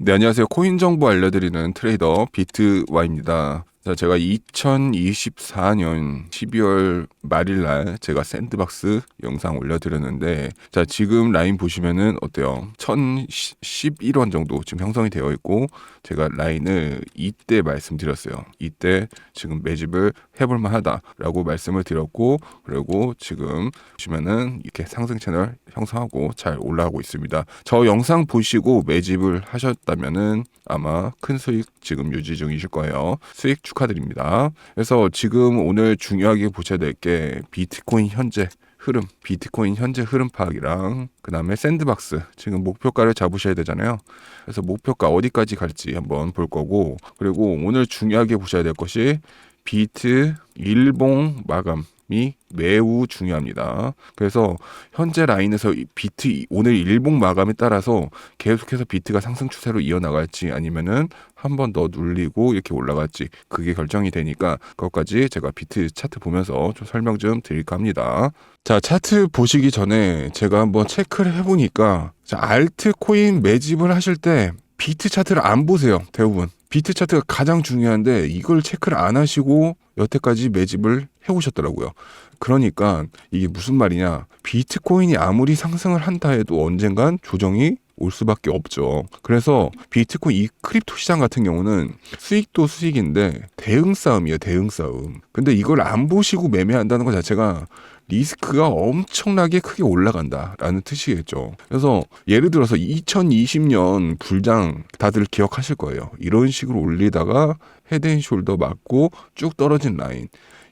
네, 안녕하세요. 코인 정보 알려드리는 트레이더 비트와입니다. 자, 제가 2024년 12월 말일 날 제가 샌드박스 영상 올려드렸는데, 자, 지금 라인 보시면은 어때요? 1011원 정도 지금 형성이 되어 있고, 제가 라인을 이때 말씀드렸어요. 이때 지금 매집을 해볼만 하다라고 말씀을 드렸고, 그리고 지금 보시면은 이렇게 상승 채널 형성하고 잘 올라가고 있습니다. 저 영상 보시고 매집을 하셨다면은 아마 큰 수익 지금 유지 중이실 거예요. 수익 축 하드립니다. 그래서 지금 오늘 중요하게 보셔야 될 게 비트코인 현재 흐름, 비트코인 현재 흐름 파악이랑 그 다음에 샌드박스 지금 목표가를 잡으셔야 되잖아요. 그래서 목표가 어디까지 갈지 한번 볼 거고 그리고 오늘 중요하게 보셔야 될 것이 비트 일봉 마감 이 매우 중요합니다. 그래서 현재 라인에서 이 비트 오늘 일봉 마감에 따라서 계속해서 비트가 상승 추세로 이어나갈지 아니면은 한 번 더 눌리고 이렇게 올라갈지 그게 결정이 되니까 그것까지 제가 비트 차트 보면서 좀 설명 좀 드릴까 합니다. 자 차트 보시기 전에 제가 한번 체크를 해보니까 자, 알트코인 매집을 하실 때 비트 차트를 안 보세요 대부분 비트 차트가 가장 중요한데 이걸 체크를 안 하시고 여태까지 매집을 해오셨더라고요. 그러니까 이게 무슨 말이냐. 비트코인이 아무리 상승을 한다 해도 언젠간 조정이 올 수밖에 없죠. 그래서 비트코인 이 크립토 시장 같은 경우는 수익도 수익인데 대응 싸움이에요, 대응 싸움. 근데 이걸 안 보시고 매매한다는 것 자체가 리스크가 엄청나게 크게 올라간다라는 뜻이겠죠. 그래서 예를 들어서 2020년 불장 다들 기억하실 거예요. 이런 식으로 올리다가 헤드앤숄더 맞고 쭉 떨어진 라인.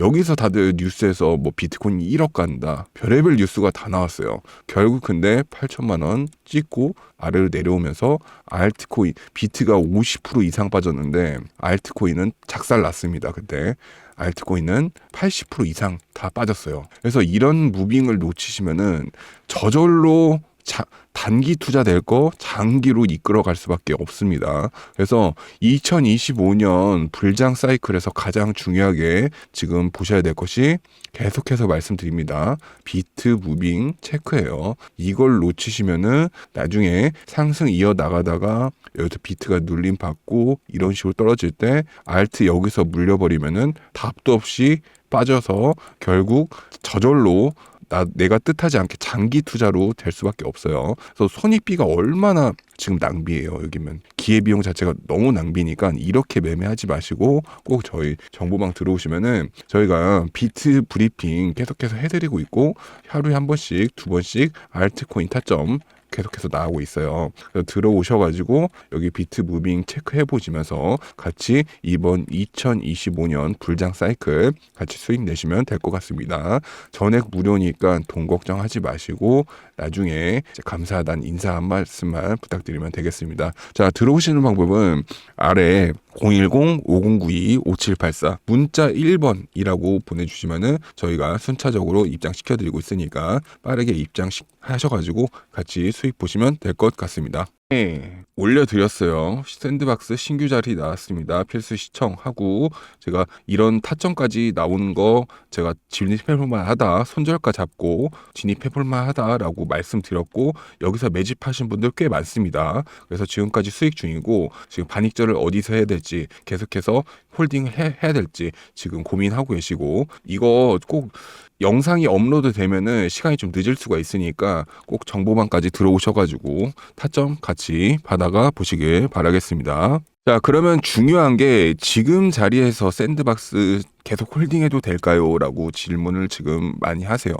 여기서 다들 뉴스에서 뭐 비트코인 1억 간다. 별의별 뉴스가 다 나왔어요. 결국 근데 8천만 원 찍고 아래로 내려오면서 알트코인 비트가 50% 이상 빠졌는데 알트코인은 작살 났습니다. 그때 알트코인은 80% 이상 다 빠졌어요. 그래서 이런 무빙을 놓치시면은 저절로 자, 단기 투자 될 거 장기로 이끌어 갈 수밖에 없습니다. 그래서 2025년 불장 사이클에서 가장 중요하게 지금 보셔야 될 것이 계속해서 말씀드립니다. 비트 무빙 체크예요. 이걸 놓치시면은 나중에 상승 이어 나가다가 여기서 비트가 눌림 받고 이런 식으로 떨어질 때 알트 여기서 물려버리면은 답도 없이 빠져서 결국 저절로 나 내가 뜻하지 않게 장기 투자로 될 수밖에 없어요. 그래서 손익비가 얼마나 지금 낭비예요. 여기면 기회 비용 자체가 너무 낭비니까 이렇게 매매하지 마시고 꼭 저희 정보방 들어오시면은 저희가 비트 브리핑 계속해서 해드리고 있고 하루에 한 번씩 두 번씩 알트코인 타점 계속해서 나오고 있어요. 들어오셔가지고 여기 비트 무빙 체크해 보시면서 같이 이번 2025년 불장 사이클 같이 수익 내시면 될 것 같습니다. 전액 무료니까 돈 걱정하지 마시고 나중에 감사하다는 인사 한 말씀만 부탁드리면 되겠습니다. 자 들어오시는 방법은 아래 010-5092-5784 문자 1번이라고 보내주시면은 저희가 순차적으로 입장시켜드리고 있으니까 빠르게 입장 하셔가지고 같이 수익 보시면 될 것 같습니다. 네, 올려드렸어요. 샌드박스 신규 자리 나왔습니다. 필수 시청하고 제가 이런 타점까지 나오는 거 제가 진입해볼만 하다. 손절가 잡고 진입해볼만 하다라고 말씀드렸고 여기서 매집하신 분들 꽤 많습니다. 그래서 지금까지 수익 중이고 지금 반익절을 어디서 해야 될지 계속해서 홀딩을 해, 해야 될지 지금 고민하고 계시고 이거 꼭 영상이 업로드 되면은 시간이 좀 늦을 수가 있으니까 꼭 정보방까지 들어오셔가지고 타점 같이 받아가 보시길 바라겠습니다. 자, 그러면 중요한 게 지금 자리에서 샌드박스 계속 홀딩해도 될까요? 라고 질문을 지금 많이 하세요.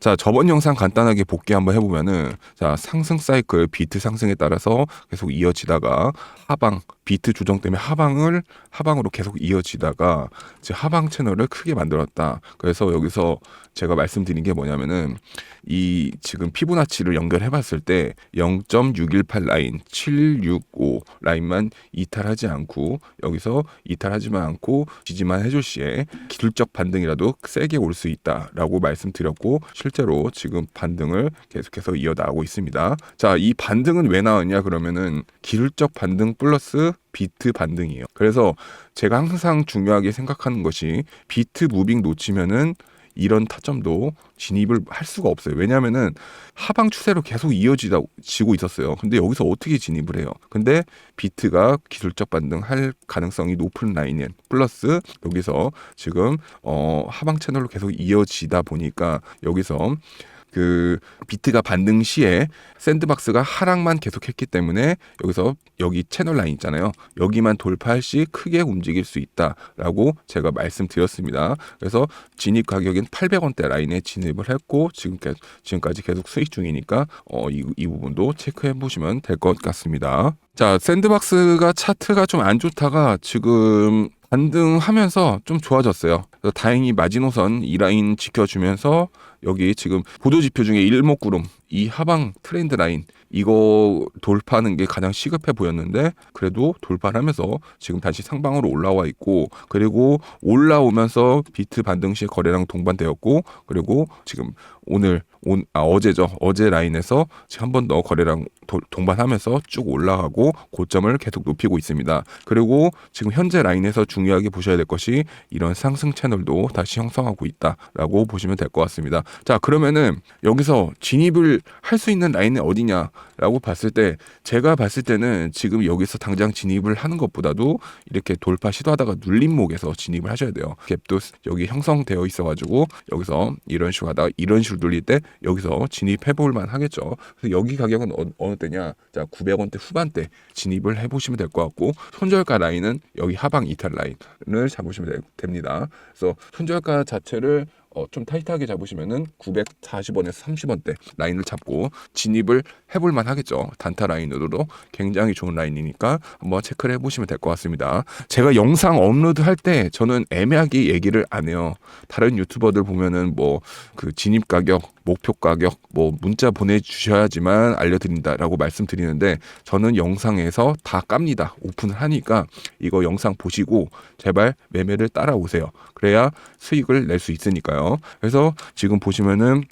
자, 저번 영상 간단하게 복귀 한번 해보면은, 자, 상승 사이클, 비트 상승에 따라서 계속 이어지다가 하방, 비트 조정 때문에 하방을, 하방으로 계속 이어지다가 이제 하방 채널을 크게 만들었다. 그래서 여기서 제가 말씀드린 게 뭐냐면은, 이 지금 피보나치를 연결해 봤을 때 0.618 라인, 765 라인만 이 탈하지 않고 여기서 이탈하지만 않고 지지만 해줄 시에 기술적 반등이라도 세게 올 수 있다라고 말씀드렸고 실제로 지금 반등을 계속해서 이어나가고 있습니다. 자, 이 반등은 왜 나왔냐 그러면은 기술적 반등 플러스 비트 반등이에요. 그래서 제가 항상 중요하게 생각하는 것이 비트 무빙 놓치면은 이런 타점도 진입을 할 수가 없어요. 왜냐하면은 하방 추세로 계속 이어지고 있었어요. 근데 여기서 어떻게 진입을 해요? 근데 비트가 기술적 반등할 가능성이 높은 라인엔 플러스 여기서 지금 어 하방 채널로 계속 이어지다 보니까 여기서 그 비트가 반등 시에 샌드박스가 하락만 계속했기 때문에 여기서 여기 채널 라인 있잖아요. 여기만 돌파할 시 크게 움직일 수 있다라고 제가 말씀드렸습니다. 그래서 진입 가격인 800원대 라인에 진입을 했고 지금까지 계속 수익 중이니까 어, 이, 이 부분도 체크해 보시면 될 것 같습니다. 자, 샌드박스가 차트가 좀 안 좋다가 지금 반등하면서 좀 좋아졌어요. 다행히 마지노선 이 라인 지켜주면서 여기 지금 보도 지표 중에 일목구름 이 하방 트렌드 라인 이거 돌파하는 게 가장 시급해 보였는데 그래도 돌파를 하면서 지금 다시 상방으로 올라와 있고 그리고 올라오면서 비트 반등 시에 거래량 동반되었고 그리고 지금 오늘 온, 아, 어제죠 어제 라인에서 한 번 더 거래량 도, 동반하면서 쭉 올라가고 고점을 계속 높이고 있습니다. 그리고 지금 현재 라인에서 중요하게 보셔야 될 것이 이런 상승 채널도 다시 형성하고 있다라고 보시면 될 것 같습니다. 자 그러면은 여기서 진입을 할 수 있는 라인은 어디냐라고 봤을 때 제가 봤을 때는 지금 여기서 당장 진입을 하는 것보다도 이렇게 돌파 시도하다가 눌림목에서 진입을 하셔야 돼요. 갭도 여기 형성되어 있어가지고 여기서 이런 식으로 하다가 이런 식으로 눌릴 때 여기서 진입해 볼만 하겠죠. 그래서 여기 가격은 어, 어느 때냐? 자, 900원대 후반대 진입을 해 보시면 될 것 같고 손절가 라인은 여기 하방 이탈 라인을 잡으시면 되, 됩니다. 그래서 손절가 자체를 어, 좀 타이트하게 잡으시면은 940원에서 30원대 라인을 잡고 진입을 해볼 만 하겠죠. 단타 라인으로도 굉장히 좋은 라인이니까 한번 체크를 해보시면 될 것 같습니다. 제가 영상 업로드 할 때 저는 애매하게 얘기를 안 해요. 다른 유튜버들 보면은 뭐 그 진입 가격, 목표 가격, 뭐 문자 보내주셔야지만 알려드린다라고 말씀드리는데 저는 영상에서 다 깝니다. 오픈을 하니까 이거 영상 보시고 제발 매매를 따라오세요. 그래야 수익을 낼 수 있으니까요. 그래서 지금 보시면은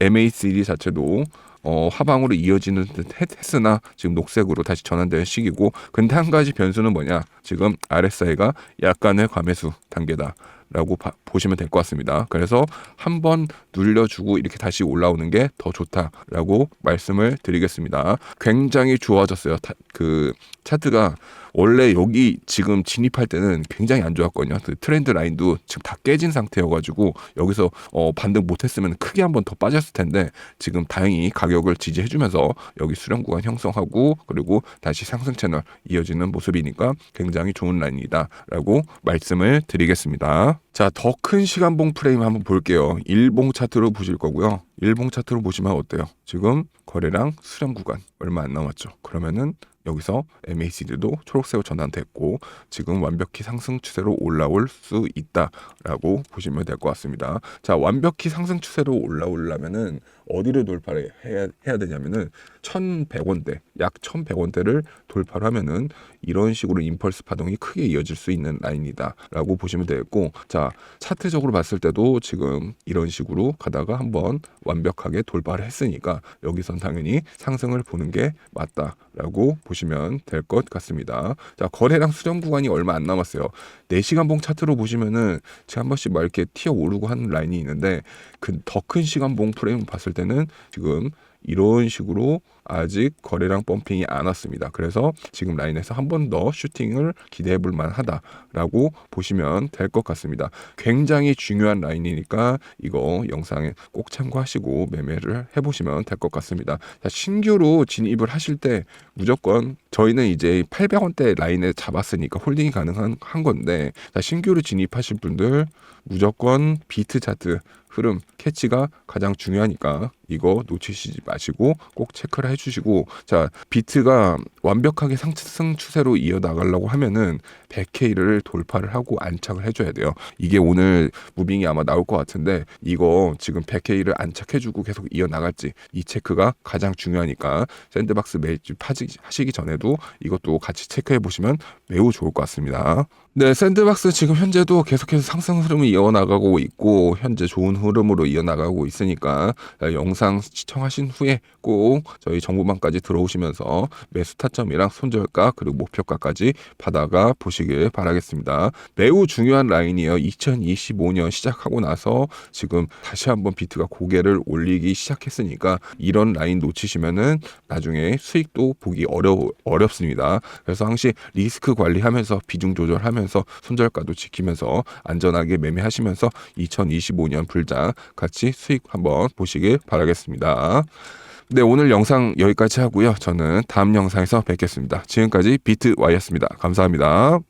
MACD 자체도 어, 하방으로 이어지는 듯 했, 했으나 지금 녹색으로 다시 전환되는 시기고 근데 한 가지 변수는 뭐냐? 지금 RSI가 약간의 과매수 단계다 라고 봐, 보시면 될 것 같습니다. 그래서 한번 눌려주고 이렇게 다시 올라오는 게 더 좋다라고 말씀을 드리겠습니다. 굉장히 좋아졌어요. 타, 그 차트가 원래 여기 지금 진입할 때는 굉장히 안 좋았거든요. 그 트렌드 라인도 지금 다 깨진 상태여가지고 여기서 어, 반등 못했으면 크게 한번 더 빠졌을 텐데 지금 다행히 가격을 지지해주면서 여기 수렴 구간 형성하고 그리고 다시 상승 채널 이어지는 모습이니까 굉장히 좋은 라인이다라고 말씀을 드리겠습니다. 자, 더 큰 시간봉 프레임 한번 볼게요. 일봉 차트로 보실 거고요. 일봉 차트로 보시면 어때요? 지금 거래량 수렴 구간 얼마 안 남았죠. 그러면은 여기서 MACD도 초록색으로 전환됐고 지금 완벽히 상승 추세로 올라올 수 있다라고 보시면 될 것 같습니다. 자, 완벽히 상승 추세로 올라오려면은 어디를 돌파를 해야, 해야 되냐면은 1,100원대, 약 1,100원대를 돌파를 하면은 이런 식으로 임펄스 파동이 크게 이어질 수 있는 라인이다라고 보시면 되겠고 자, 차트적으로 봤을 때도 지금 이런 식으로 가다가 한번 완벽하게 돌파를 했으니까 여기선 당연히 상승을 보는 게 맞다라고 보시면 될 것 같습니다. 자, 거래량 수렴 구간이 얼마 안 남았어요. 4시간봉 차트로 보시면은 제가 한 번씩 막 이렇게 튀어 오르고 하는 라인이 있는데 그 더 큰 시간봉 프레임 봤을 때는 지금 이런 식으로 아직 거래량 펌핑이 안 왔습니다. 그래서 지금 라인에서 한 번 더 슈팅을 기대해 볼 만하다라고 보시면 될 것 같습니다. 굉장히 중요한 라인이니까 이거 영상에 꼭 참고하시고 매매를 해 보시면 될 것 같습니다. 자, 신규로 진입을 하실 때 무조건 저희는 이제 800원대 라인에 잡았으니까 홀딩이 가능한 한 건데 자, 신규로 진입하실 분들 무조건 비트 차트 흐름 캐치가 가장 중요하니까 이거 놓치시지 마시고 꼭 체크를 해주시고 자 비트가 완벽하게 상승 추세로 이어 나가려고 하면은 100K를 돌파를 하고 안착을 해줘야 돼요. 이게 오늘 무빙이 아마 나올 것 같은데 이거 지금 100K를 안착해주고 계속 이어 나갈지 이 체크가 가장 중요하니까 샌드박스 매집 하시기 전에도 이것도 같이 체크해 보시면 매우 좋을 것 같습니다. 네, 샌드박스 지금 현재도 계속해서 상승 흐름을 이어나가고 있고 현재 좋은 흐름으로 이어나가고 있으니까 영상 시청하신 후에 꼭 저희 정보방까지 들어오시면서 매수 타점이랑 손절가 그리고 목표가까지 받아가 보시길 바라겠습니다. 매우 중요한 라인이에요. 2025년 시작하고 나서 지금 다시 한번 비트가 고개를 올리기 시작했으니까 이런 라인 놓치시면은 나중에 수익도 보기 어려 어렵습니다. 그래서 항상 리스크 관리하면서 비중 조절 하면서 손절가도 지키면서 안전하게 매매하시면서 2025년 불장 같이 수익 한번 보시길 바라겠습니다. 네, 오늘 영상 여기까지 하고요. 저는 다음 영상에서 뵙겠습니다. 지금까지 비트와이였습니다. 감사합니다.